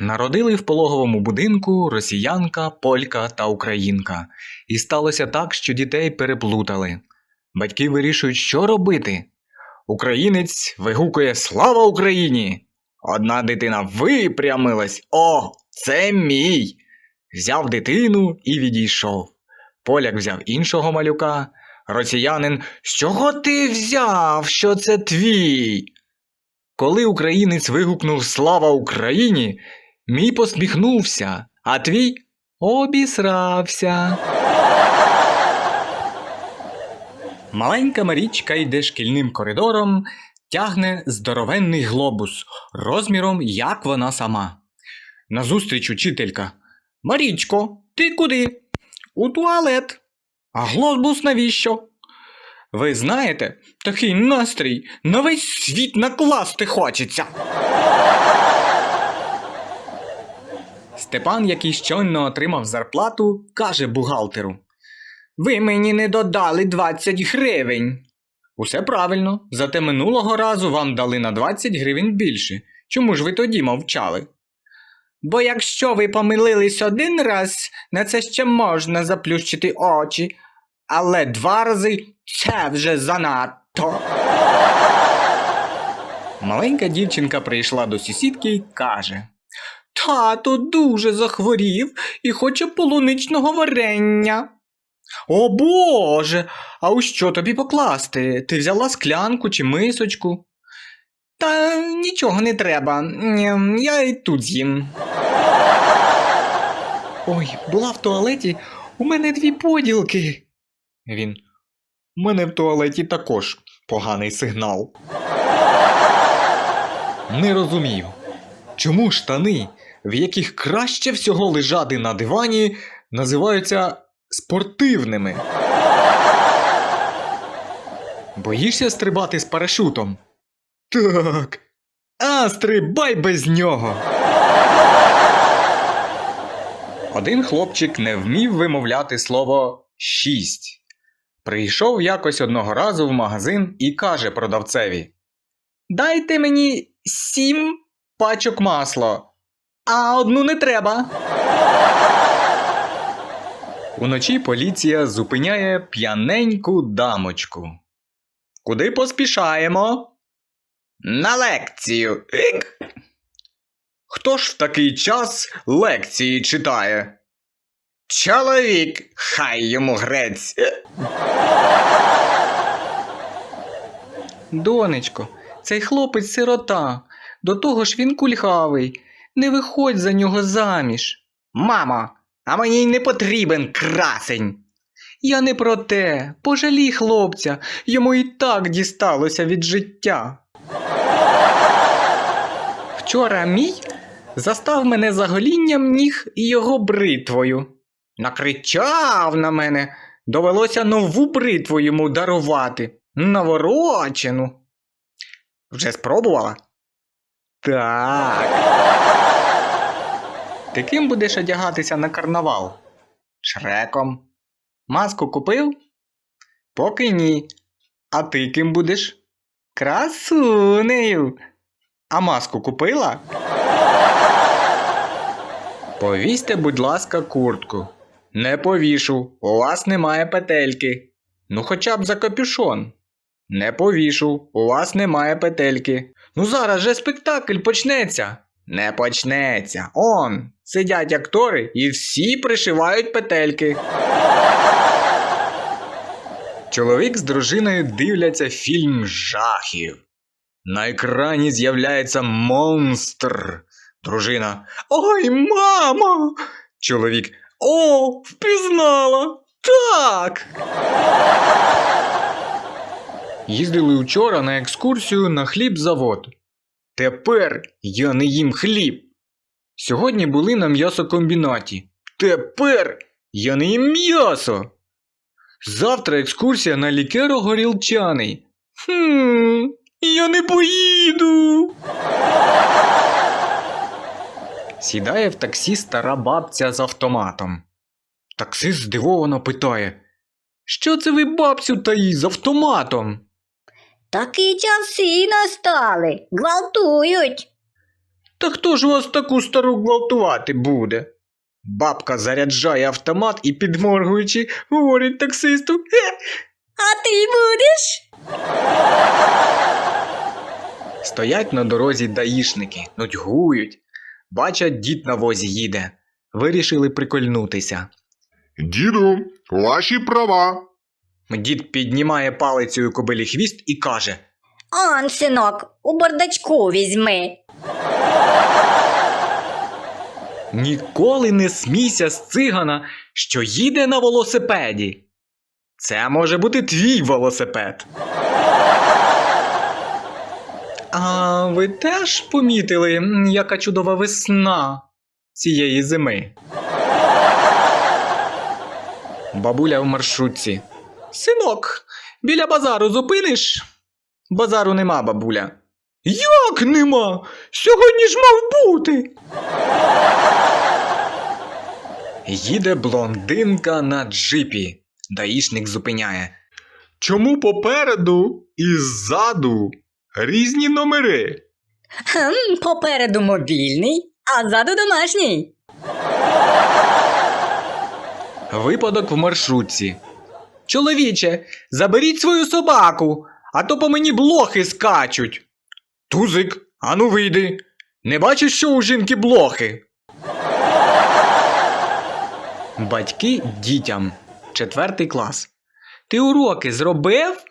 Народили в пологовому будинку росіянка, полька та українка. І сталося так, що дітей переплутали. Батьки вирішують, що робити. Українець вигукує Слава Україні! Одна дитина випрямилась. О, це мій! Взяв дитину і відійшов. Поляк взяв іншого малюка. Росіянин, з чого ти взяв, що це твій? Коли українець вигукнув Слава Україні, мій посміхнувся, а твій обісрався. Маленька Марічка йде шкільним коридором, тягне здоровенний глобус розміром, як вона сама. Назустріч учителька. Марічко, ти куди? У туалет. А глобус навіщо? Ви знаєте, такий настрій на весь світ накласти хочеться. Степан, який щойно отримав зарплату, каже бухгалтеру: Ви мені не додали 20 гривень. Усе правильно, зате минулого разу вам дали на 20 гривень більше. Чому ж ви тоді мовчали? Бо якщо ви помилились один раз, на це ще можна заплющити очі, але два рази це вже занадто. Маленька дівчинка прийшла до сусідки і каже: Тато дуже захворів і хоче полуничного варення. О Боже, а у що тобі покласти? Ти взяла склянку чи мисочку? Та нічого не треба. Я і тут з'їм. Ой, була в туалеті, у мене дві поділки. Він. У мене в туалеті також поганий сигнал. Не розумію, чому штани, в яких краще всього лежати на дивані, називаються спортивними. Боїшся стрибати з парашутом? Так. А стрибай без нього. Один хлопчик не вмів вимовляти слово шість. Прийшов якось одного разу в магазин і каже продавцеві: Дайте мені сім пачок масла, а одну не треба. Уночі поліція зупиняє п'яненьку дамочку. Куди поспішаємо? На лекцію. Ік. Хто ж в такий час лекції читає? Чоловік, хай йому грець. Донечко, цей хлопець сирота. До того ж він кульгавий. Не виходь за нього заміж. Мамо, а мені й не потрібен красень. Я не про те. Пожалій хлопця, йому і так дісталося від життя. Вчора мій застав мене за голінням ніг і його бритвою. Накричав на мене, довелося нову бритву йому дарувати. Наворочену. Вже спробувала? Так. Ти ким будеш одягатися на карнавал? Шреком. Маску купив? Поки ні. А ти ким будеш? Красунею. А маску купила? Повісьте, будь ласка, куртку. Не повішу, у вас немає петельки. Ну хоча б за капюшон. Не повішу, у вас немає петельки. Ну зараз же спектакль почнеться. Не почнеться. Он, сидять актори і всі пришивають петельки. Чоловік з дружиною дивляться фільм жахів. На екрані з'являється монстр. Дружина. Ой, мамо! Чоловік. О, впізнала! Так. Їздили учора на екскурсію на хлібзавод. Тепер я не їм хліб. Сьогодні були на м'ясокомбінаті. Тепер я не їм м'ясо. Завтра екскурсія на лікеро-горілчаний. Хм, я не поїду. Сідає в таксі стара бабця з автоматом. Таксист здивовано питає: Що це ви, бабцю, таї з автоматом? Такі часи настали, гвалтують. Та хто ж вас таку стару гвалтувати буде? Бабка заряджає автомат і, підморгуючи, говорить таксисту. «Е, А ти будеш? Стоять на дорозі даїшники, нудьгують. Бачать, дід на возі їде. Вирішили прикольнутися. Діду, ваші права. Дід піднімає палицею кобилі хвіст і каже: Он, синок, у бардачку візьми. Ніколи не смійся з цигана, що їде на велосипеді. Це може бути твій велосипед. А ви теж помітили, яка чудова весна цієї зими? Бабуля в маршрутці. Синок, біля базару зупиниш? Базару нема, бабуля. Як нема? Сьогодні ж мав бути. Їде блондинка на джипі. Даїшник зупиняє. Чому попереду і ззаду різні номери? Хм, попереду мобільний, а ззаду домашній. Випадок в маршрутці. Чоловіче, заберіть свою собаку, а то по мені блохи скачуть. Тузик, ану вийди. Не бачиш, що у жінки блохи? Батьки дітям. Четвертий клас. Ти уроки зробив?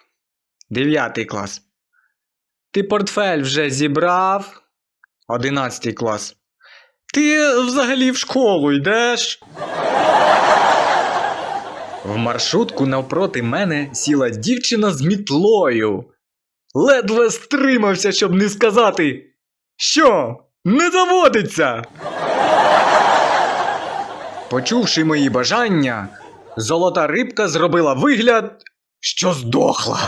Дев'ятий клас. Ти портфель вже зібрав? Одинадцятий клас. Ти взагалі в школу йдеш? В маршрутку навпроти мене сіла дівчина з мітлою. Ледве стримався, щоб не сказати. Що? Не заводиться. Почувши мої бажання, золота рибка зробила вигляд, що здохла.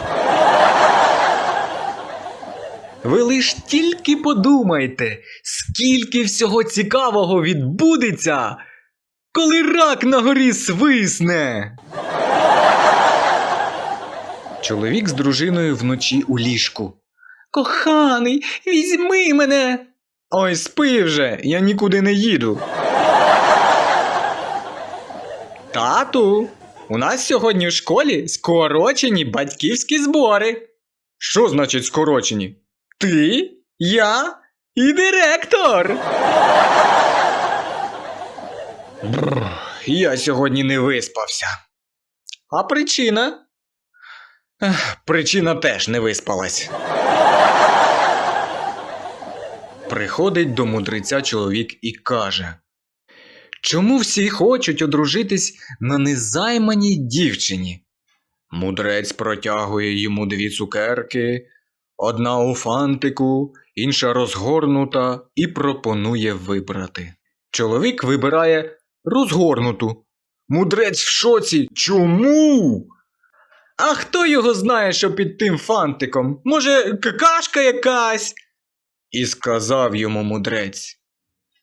Ви лиш тільки подумайте, скільки всього цікавого відбудеться, коли рак на горі свисне. Чоловік з дружиною вночі у ліжку. Коханий, візьми мене. Ой, спи вже, я нікуди не їду. Тату, у нас сьогодні в школі скорочені батьківські збори. Що значить скорочені? Ти, я і директор. Бррр, я сьогодні не виспався. А причина? Причина теж не виспалась. Приходить до мудреця чоловік і каже: Чому всі хочуть одружитись на незайманій дівчині? Мудрець протягує йому дві цукерки, одна у фантику, інша розгорнута, і пропонує вибрати. Чоловік вибирає розгорнуту. Мудрець в шоці. Чому? А хто його знає, що під тим фантиком? Може, какашка якась? І сказав йому мудрець.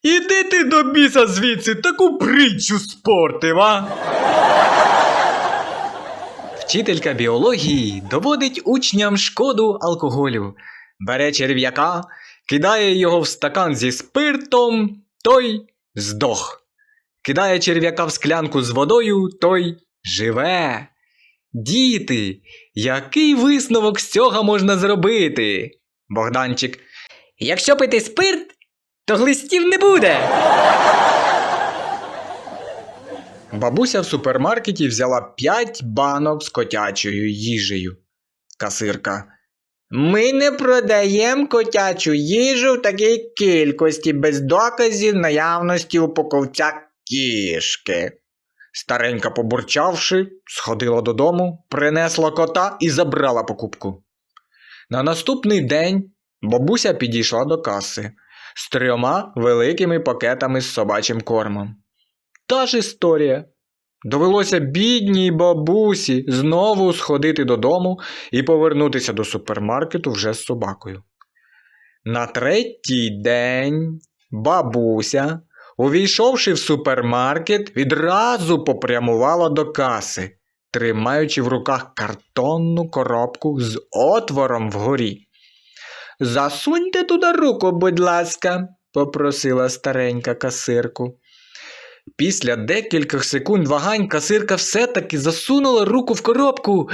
Іди ти до біса звідси, таку притчу спортив, а? Вчителька біології доводить учням шкоду алкоголю. Бере черв'яка, кидає його в стакан зі спиртом, той здох. Кидає черв'яка в склянку з водою, той живе. Діти, який висновок з цього можна зробити? Богданчик. Якщо пити спирт, то глистів не буде. Бабуся в супермаркеті взяла 5 банок з котячою їжею. Касирка. Ми не продаємо котячу їжу в такій кількості без доказів наявності упаковця кішки. Старенька, побурчавши, сходила додому, принесла кота і забрала покупку. На наступний день бабуся підійшла до каси з трьома великими пакетами з собачим кормом. Та ж історія. Довелося бідній бабусі знову сходити додому і повернутися до супермаркету вже з собакою. На третій день бабуся, увійшовши в супермаркет, відразу попрямувала до каси, тримаючи в руках картонну коробку з отвором вгорі. Засуньте туди руку, будь ласка, попросила старенька касирку. Після декількох секунд вагань касирка все-таки засунула руку в коробку.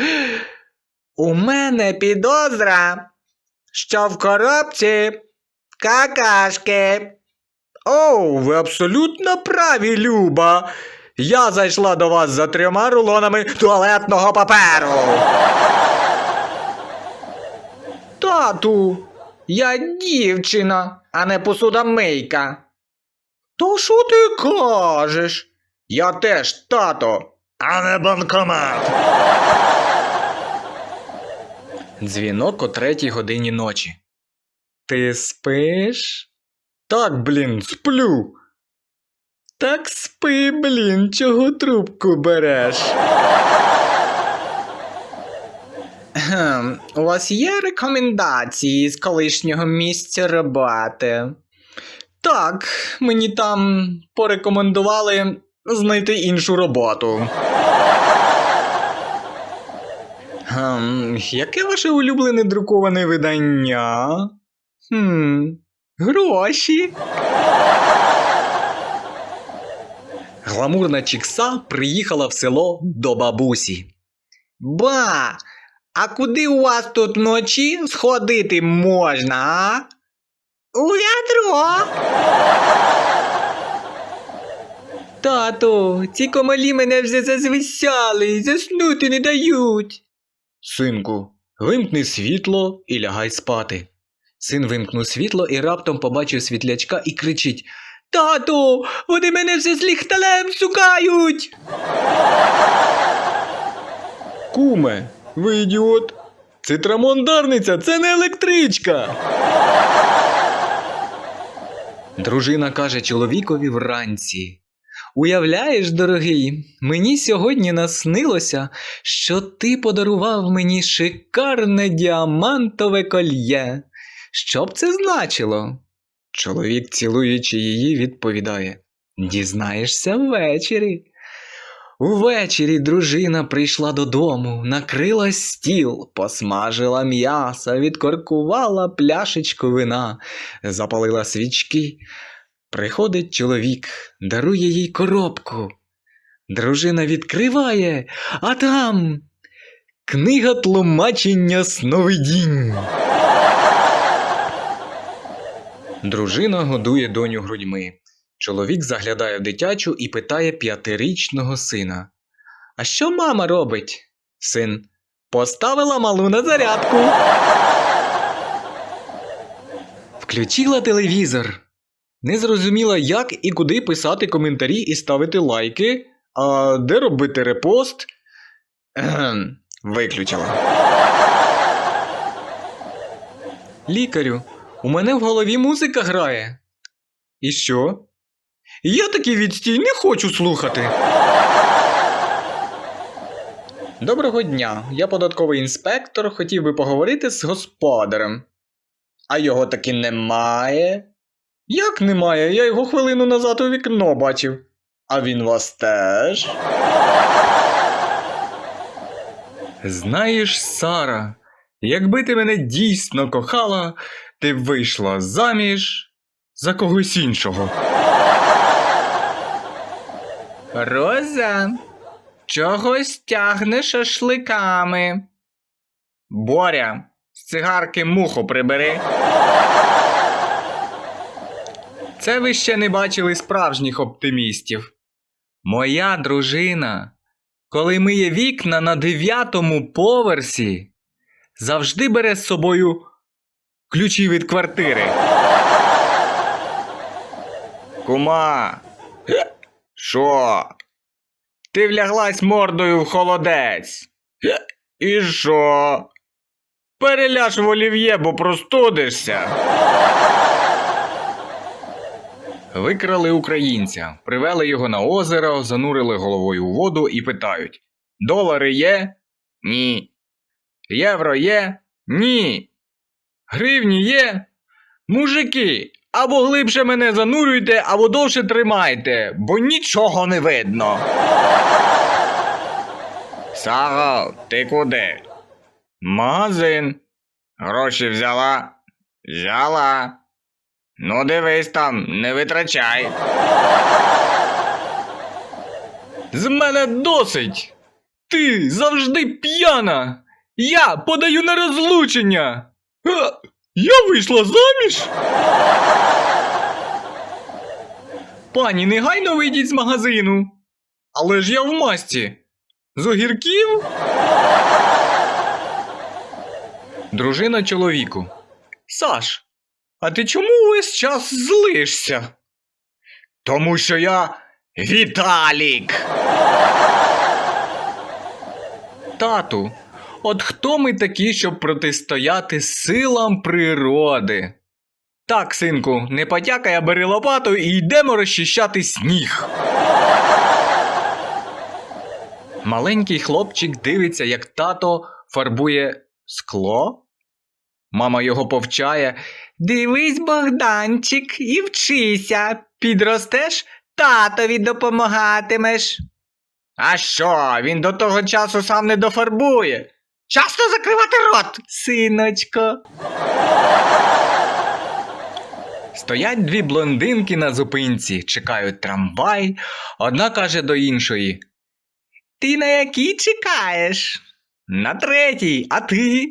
У мене підозра, що в коробці какашки. О, ви абсолютно праві, Люба. Я зайшла до вас за трьома рулонами туалетного паперу. Тату, я дівчина, а не посудомийка. То що ти кажеш? Я теж тато, а не банкомат. Дзвінок о третій годині ночі. Ти спиш? Так, блін, сплю. Так спи, блін, чого трубку береш? У вас є рекомендації з колишнього місця роботи? Так, мені там порекомендували знайти іншу роботу. Гм, яке ваше улюблене друковане видання? Хм, гроші. Гламурна чікса приїхала в село до бабусі. Ба, а куди у вас тут вночі сходити можна, а? У ядро. Тату, ці комалі мене вже зазвисяли, заснути не дають. Синку, вимкни світло і лягай спати. Син вимкнув світло і раптом побачив світлячка і кричить Тату, вони мене вже з ліхталем шукають. Куме, ви ідіот. Це трамондарниця, це не електричка. Дружина каже чоловікові вранці. Уявляєш, дорогий, мені сьогодні наснилося, що ти подарував мені шикарне діамантове кольє. Що б це значило? Чоловік, цілуючи її, відповідає: Дізнаєшся ввечері. Увечері дружина прийшла додому, накрила стіл, посмажила м'ясо, відкоркувала пляшечку вина, запалила свічки. Приходить чоловік, дарує їй коробку. Дружина відкриває, а там книга тлумачення сновидінь. Дружина годує доню грудьми. Чоловік заглядає в дитячу і питає п'ятирічного сина. А що мама робить? Син. Поставила малу на зарядку. Включила телевізор. Не зрозуміла, як і куди писати коментарі і ставити лайки, а де робити репост. Виключила. Лікарю, у мене в голові музика грає. І що? Я такий відстій не хочу слухати. Доброго дня, я податковий інспектор, хотів би поговорити з господарем. А його таки немає. Як немає? Я його хвилину назад у вікно бачив. А він вас теж. Знаєш, Сара, якби ти мене дійсно кохала, ти вийшла заміж за когось іншого. Роза, чогось тягне шашликами. Боря, з цигарки муху прибери. Це ви ще не бачили справжніх оптимістів. Моя дружина, коли миє вікна на дев'ятому поверсі, завжди бере з собою ключі від квартири. Кума. Що? Ти вляглась мордою в холодець. І що? Переляж в олів'є, бо простудишся. Викрали українця, привели його на озеро, занурили головою у воду і питають: Долари є? Ні. Євро є? Ні. Гривні є? Мужики, або глибше мене занурюйте, або довше тримайте, бо нічого не видно. Саго, ти куди? Магазин. Гроші взяла? Взяла. Ну, дивись там, не витрачай. З мене досить. Ти завжди п'яна. Я подаю на розлучення. А, я вийшла заміж. Пані, негайно вийдіть з магазину. Але ж я в масті. З огірків? Дружина чоловіку. Саш, а ти чому весь час злишся? Тому що я Віталік. Тату, от хто ми такі, щоб протистояти силам природи? Так, синку, не потякай, а бери лопату і йдемо розчищати сніг. Маленький хлопчик дивиться, як тато фарбує скло. Мама його повчає. Дивись, Богданчик, і вчися. Підростеш, татові допомагатимеш. А що, він до того часу сам не дофарбує. Часто закривати рот, синочко. Стоять дві блондинки на зупинці, чекають трамвай. Одна каже до іншої: Ти на який чекаєш? На третій, а ти?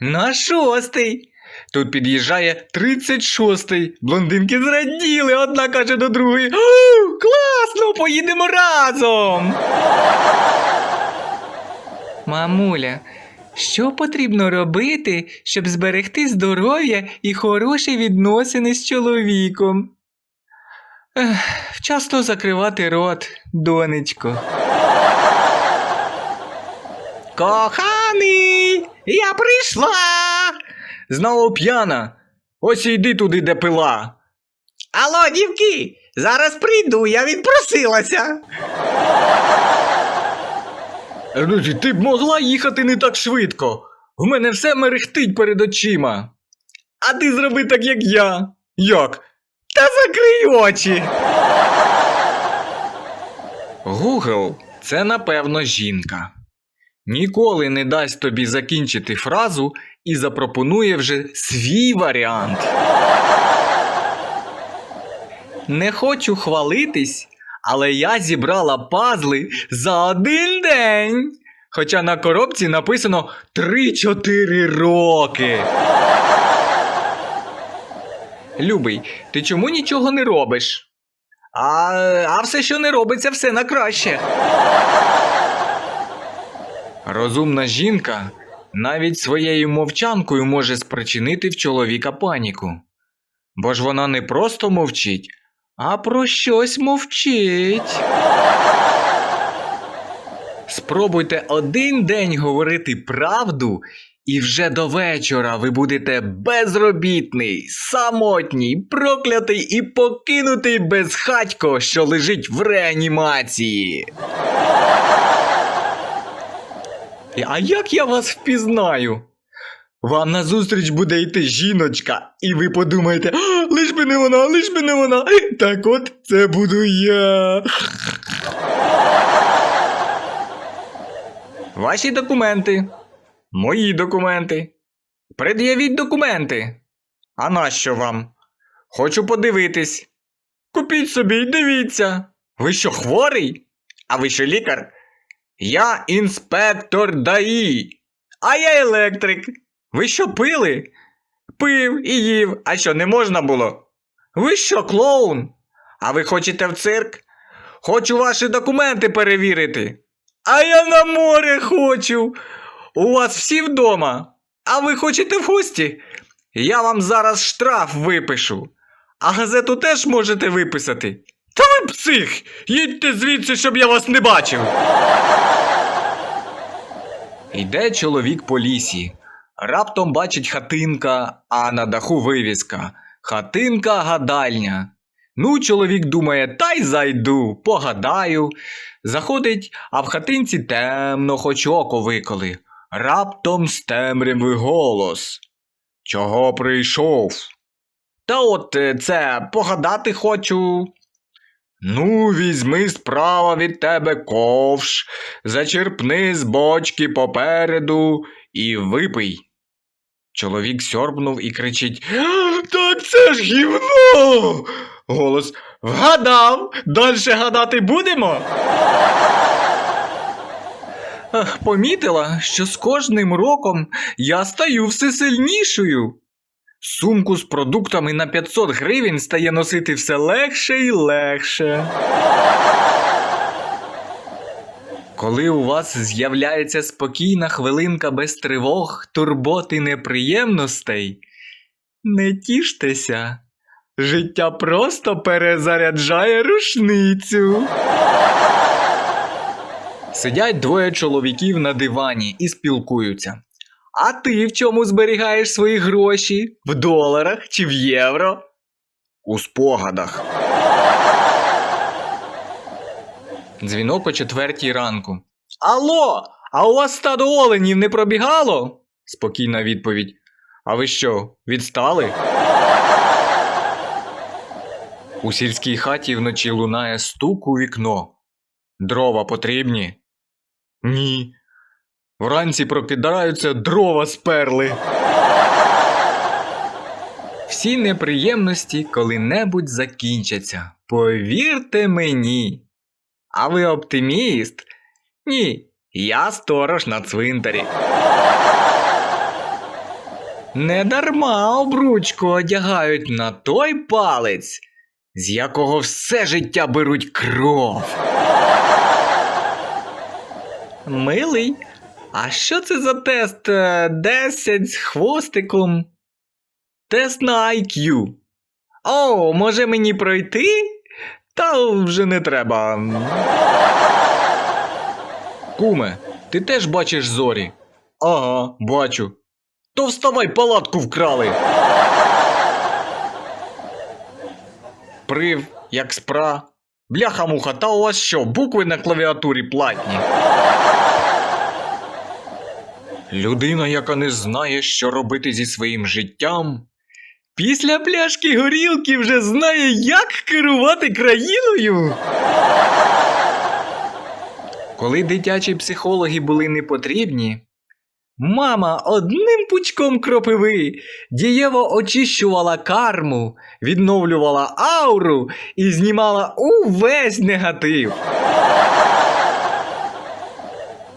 На шостий. Тут під'їжджає 36-й. Блондинки зраділи, одна каже до другої: О, класно, поїдемо разом. Мамуля, що потрібно робити, щоб зберегти здоров'я і хороші відносини з чоловіком? Ех, вчасно закривати рот, донечко. Коханий, я прийшла. Знову п'яна. Ось і йди туди, де пила. Алло, дівки, зараз прийду, я відпросилася. Ти б могла їхати не так швидко. В мене все мерехтить перед очима. А ти зроби так, як я. Як? Та закрий очі. Google – це напевно жінка. Ніколи не дасть тобі закінчити фразу і запропонує вже свій варіант. Не хочу хвалитись, але я зібрала пазли за один день. Хоча на коробці написано 3-4 роки. Любий, ти чому нічого не робиш? А, а все, що не робиться, все на краще. Розумна жінка навіть своєю мовчанкою може спричинити в чоловіка паніку. Бо ж вона не просто мовчить, а про щось мовчить. Спробуйте один день говорити правду, і вже до вечора ви будете безробітний, самотній, проклятий і покинутий безхатько, що лежить в реанімації. А як я вас впізнаю? Вам назустріч буде йти жіночка, і ви подумаєте, лиш би не вона, лиш би не вона. Так от це буду я. Ваші документи. Мої документи. Пред'явіть документи. А нащо вам? Хочу подивитись. Купіть собі і дивіться. Ви що, хворий? А ви що лікар? Я інспектор ДАІ. А я електрик. Ви що пили? Пив і їв. А що, не можна було? Ви що, клоун? А ви хочете в цирк? Хочу ваші документи перевірити. А я на море хочу. У вас всі вдома. А ви хочете в гості? Я вам зараз штраф випишу. А газету теж можете виписати. Та ви псих! Їдьте звідси, щоб я вас не бачив. Йде чоловік по лісі. Раптом бачить хатинка, а на даху вивіска. Хатинка гадальня. Ну, чоловік думає, та й зайду, погадаю. Заходить, а в хатинці темно, хоч око виколи. Раптом з темряви голос. Чого прийшов? Та от е, це погадати хочу. Ну, візьми справа від тебе ковш, зачерпни з бочки попереду і випий. Чоловік сьорбнув і кричить: Так це ж гівно! Голос Вгадав! Дальше гадати будемо. Помітила, що з кожним роком я стаю все сильнішою. Сумку з продуктами на 500 гривень стає носити все легше і легше. Коли у вас з'являється спокійна хвилинка без тривог, турбот і неприємностей, не тіштеся. Життя просто перезаряджає рушницю. Сидять двоє чоловіків на дивані і спілкуються. А ти в чому зберігаєш свої гроші? В доларах чи в євро? У спогадах. Дзвінок о четвертій ранку. Алло, а у вас стадо оленів не пробігало? Спокійна відповідь. А ви що, відстали? У сільській хаті вночі лунає стук у вікно. Дрова потрібні? Ні. Вранці прокидаються, дрова сперли. Всі неприємності коли-небудь закінчаться. Повірте мені. А ви оптиміст? Ні, я сторож на цвинтарі. Не дарма обручку одягають на той палець, з якого все життя беруть кров. Милий, а що це за тест е, 10 з хвостиком? Тест на IQ. О, може мені пройти? Та вже не треба. Куме, ти теж бачиш зорі? Ага, бачу. То вставай, палатку вкрали. Прив, як спра. Бляха-муха, та у вас що, букви на клавіатурі платні? Людина, яка не знає, що робити зі своїм життям, після пляшки горілки вже знає, як керувати країною. Коли дитячі психологи були не потрібні, мама одним пучком кропиви дієво очищувала карму, відновлювала ауру і знімала увесь негатив.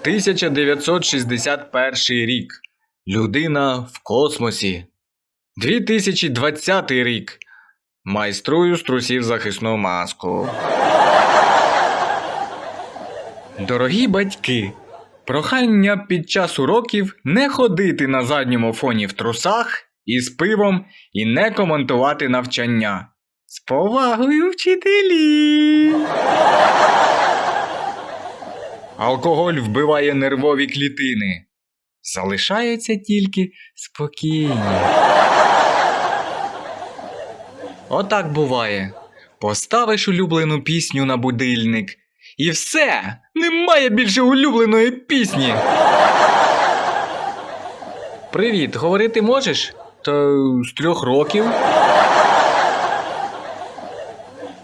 1961 рік. Людина в космосі. 2020 рік. Майструю з трусів захисну маску. Дорогі батьки, прохання під час уроків не ходити на задньому фоні в трусах із пивом і не коментувати навчання. З повагою вчителі. Алкоголь вбиває нервові клітини. Залишається тільки спокійні. Отак буває. Поставиш улюблену пісню на будильник. І все! Немає більше улюбленої пісні. Привіт, говорити можеш? Та з трьох років.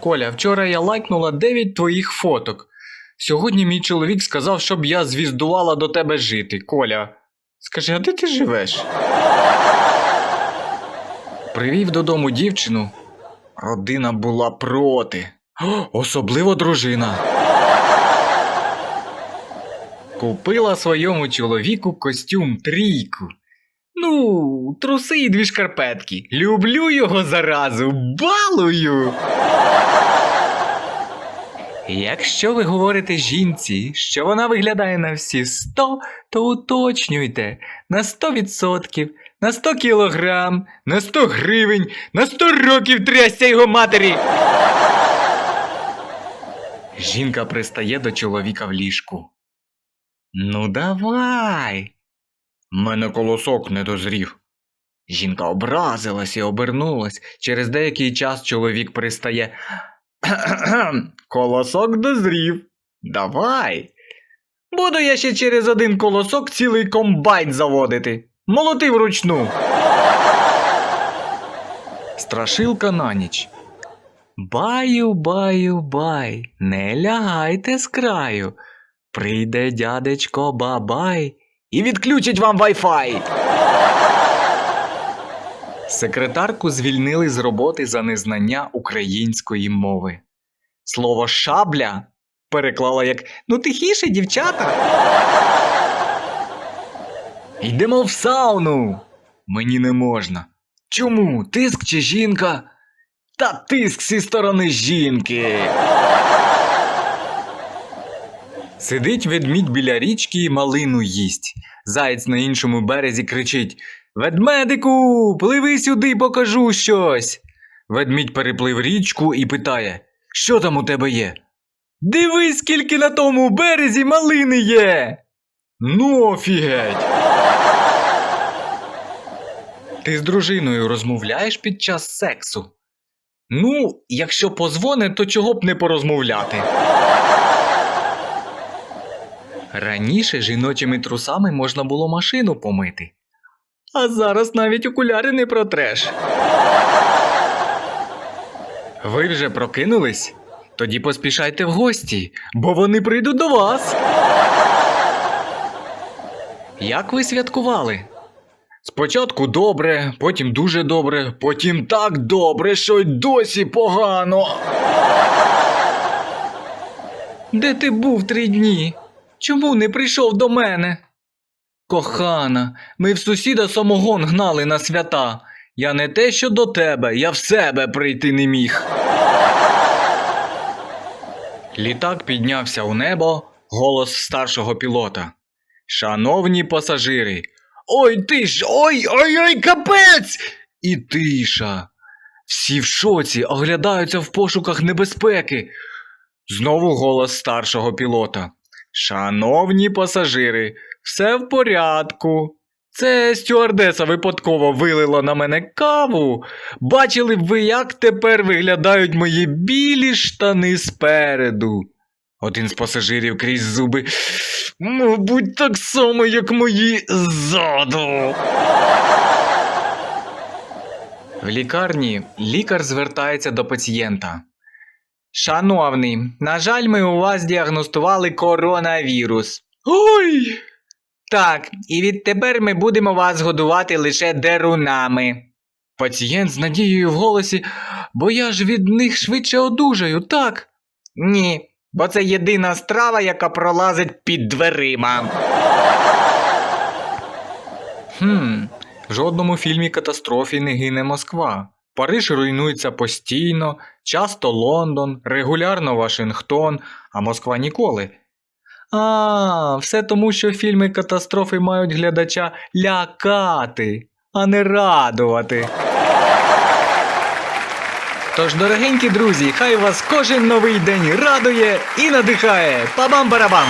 Коля, вчора я лайкнула 9 твоїх фоток. Сьогодні мій чоловік сказав, щоб я звіздувала до тебе жити. Коля, скажи, а де ти живеш? Привів додому дівчину. Родина була проти. Особливо дружина. Купила своєму чоловіку костюм трійку. Ну, труси і дві шкарпетки. Люблю його заразу, балую. Якщо ви говорите жінці, що вона виглядає на всі 100, то уточнюйте на 100%, на 100 кілограм, на 100 гривень, на 100 років трясся його матері. Жінка пристає до чоловіка в ліжку. Ну, давай. Мене колосок не дозрів. Жінка образилась і обернулась. Через деякий час чоловік пристає. Колосок дозрів. Давай. Буду я ще через один колосок цілий комбайн заводити. Молоти вручну. Страшилка на ніч. Баю, баю, бай, не лягайте з краю. Прийде дядечко бабай і відключить вам вайфай. Секретарку звільнили з роботи за незнання української мови. Слово шабля переклала як Ну тихіше, дівчата. Йдемо в сауну. Мені не можна. Чому? Тиск чи жінка? Та тиск зі сторони жінки. Сидить ведмідь біля річки і малину їсть. Заєць на іншому березі кричить Ведмедику, пливи сюди, покажу щось. Ведмідь переплив річку і питає Що там у тебе є? Дивись, скільки на тому березі малини є. Ну, офігеть. Ти з дружиною розмовляєш під час сексу? Ну, якщо позвоне, то чого б не порозмовляти. Раніше жіночими трусами можна було машину помити. А зараз навіть окуляри не протреш. Ви вже прокинулись? Тоді поспішайте в гості, бо вони прийдуть до вас. Як ви святкували? Спочатку добре, потім дуже добре, потім так добре, що й досі погано. Де ти був три дні? Чому не прийшов до мене? Кохана, ми в сусіда самогон гнали на свята. Я не те, що до тебе, я в себе прийти не міг. Літак піднявся у небо, голос старшого пілота. Шановні пасажири, ой ти ж, ой, ой, ой, капець! І тиша. Всі в шоці оглядаються в пошуках небезпеки. Знову голос старшого пілота. Шановні пасажири, все в порядку. Це стюардеса випадково вилила на мене каву. Бачили б ви, як тепер виглядають мої білі штани спереду. Один з пасажирів крізь зуби. Мабуть, так само, як мої ззаду. В лікарні лікар звертається до пацієнта. Шановний, на жаль, ми у вас діагностували коронавірус. Ой! Так, і відтепер ми будемо вас годувати лише дерунами. Пацієнт з надією в голосі, бо я ж від них швидше одужаю, так? Ні, бо це єдина страва, яка пролазить під дверима. Хм, в жодному фільмі катастрофі не гине Москва. Париж руйнується постійно, часто Лондон, регулярно Вашингтон, а Москва ніколи. А, все тому, що фільми катастрофи мають глядача лякати, а не радувати. Тож, дорогенькі друзі, хай вас кожен новий день радує і надихає. Па-бам-барабам!